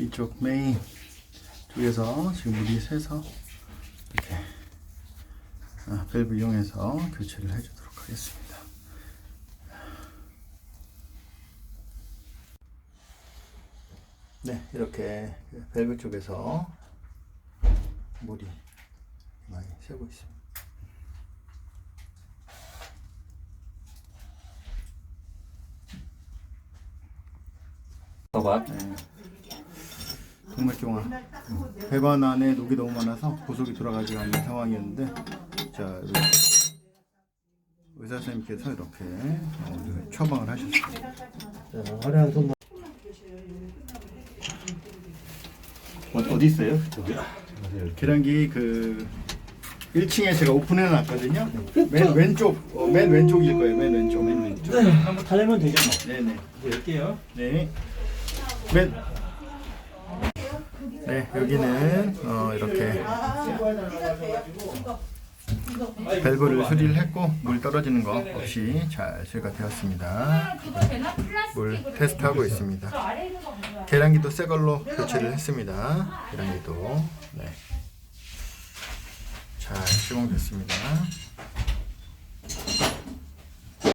이쪽 메인 쪽에서 지금 물이 새서 이렇게 아, 밸브 이용해서 교체를 해주도록 하겠습니다. 네, 이렇게 그 밸브 쪽에서 물이 많이 새고 있습니다. 봐봐. 정말 좋아. 배관 안에 녹이 너무 많아서 고속이 돌아가지 않는 상황이었는데, 자, 의사 선생님께서 이렇게 어, 처방을 하셨습니다. 자, 화려한 손. 어, 어디 있어요? 저기. 계량기 그 1층에 제가 오픈해 놨거든요. 맨 왼쪽, 어, 맨 왼쪽일 거예요. 맨 왼쪽, 맨 왼쪽. 네, 한번 달래면 되죠 뭐. 네네. 이제 열게요. 네. 맨. 네, 여기는 어, 이렇게 밸브를 수리를 했고 물 떨어지는 거 없이 잘 수리가 되었습니다. 물 테스트하고 있습니다. 계량기도 새 걸로 교체를 했습니다. 계량기도 네. 잘 시공됐습니다.